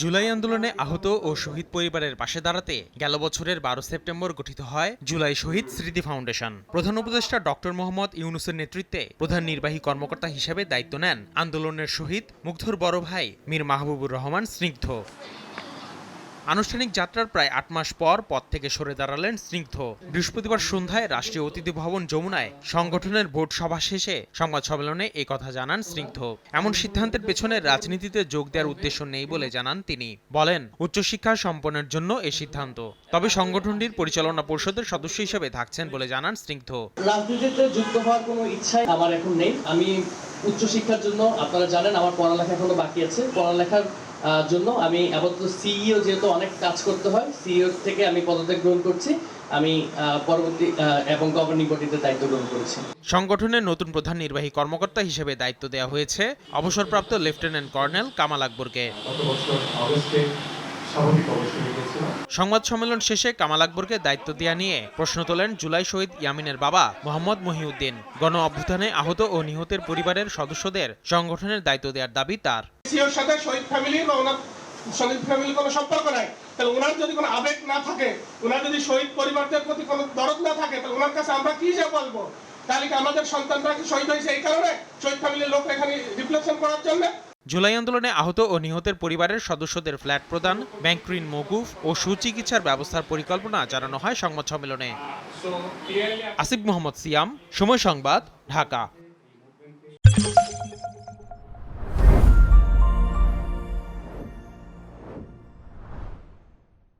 জুলাই আন্দোলনে আহত ও শহীদ পরিবারের পাশে দাঁড়াতে গেল বছরের বারো সেপ্টেম্বর গঠিত হয় জুলাই শহীদ স্মৃতি ফাউন্ডেশন। প্রধান উপদেষ্টা ডক্টর মোহাম্মদ ইউনুসের নেতৃত্বে প্রধান নির্বাহী কর্মকর্তা হিসেবে দায়িত্ব নেন। আন্দোলনের শহীদ মুগ্ধর বড় ভাই মীর মাহবুবুর রহমান স্নিগ্ধ। আনুষ্ঠানিক যাত্রার প্রায় আট মাস পর পদ থেকে সরে দাঁড়ালেন স্নিগ্ধ। বৃহস্পতিবার সন্ধ্যায় রাষ্ট্রীয় অতিথি ভবন যমুনায় সংগঠনের ভোট সভা শেষে সংবাদ সম্মেলনে এ কথা জানান স্নিগ্ধ। এমন সিদ্ধান্তের পেছনে রাজনীতিতে যোগ দেওয়ার উদ্দেশ্য নেই বলে জানান তিনি। বলেন, উচ্চশিক্ষা সম্পন্নের জন্য এই সিদ্ধান্ত, তবে সংগঠনটির পরিচালনা পরিষদের সদস্য হিসেবে থাকছেন বলে জানান স্নিগ্ধ। রাজনীতিতে যুক্ত হওয়ার কোনো ইচ্ছাই আমার এখন নেই। আমি উচ্চশিক্ষার জন্য, আপনারা জানেন, আমার পড়ালেখা এখনও বাকি আছে। পড়ালেখার জন্য আমি আপাতত সিইও যেহেতু অনেক কাজ করতে হয় সিইও থেকে আমি পদত্যাগ গ্রহণ করছি। আমি পরবর্তী এবং গভর্নিং বডিতে দায়িত্ব গ্রহণ করেছি। সংগঠনের নতুন প্রধান নির্বাহী কর্মকর্তা হিসেবে দায়িত্ব দেওয়া হয়েছে অবসরপ্রাপ্ত লেফটেন্যান্ট কর্নেল কামাল আকবরকে। সংবাদ সম্মেলন শেষে কামাল আকবরকে দায়িত্ব দেওয়া নিয়ে প্রশ্ন তোলেন জুলাই শহীদ ইয়ামিনের বাবা মোহাম্মদ মহিউদ্দিন। গণ অভ্যুত্থানে আহত ও নিহতের পরিবারের সদস্যদের সংগঠনের দায়িত্ব দেওয়ার দাবি তার। সিওর সাথে শহীদ ফ্যামিলি বা ওনার শহীদ ফ্যামিলির কোনো সম্পর্ক নাই। তাহলে ওনার যদি কোনো আবেগ না থাকে ওনার যদি শহীদ পরিবারদের প্রতি কোনো দরদ না থাকে তাহলে ওনার কাছে আমরা কি যে বলব? তাহলে কি আমাদের সন্তানরা কি শহীদ হয়েছে এই কারণে? শহীদ ফ্যামিলির লোক এখানে রিফ্লেকশন করার জন্য? জুলাই আন্দোলনে আহত ও নিহতের পরিবারের সদস্যদের ফ্ল্যাট প্রদান ব্যাংক ঋণ মৌকুফ ও সুচিকিৎসার ব্যবস্থার পরিকল্পনা জানানো হয় সংবাদ সম্মেলনে। আসিফ মোহাম্মদ সিয়াম সময় সংবাদ ঢাকা।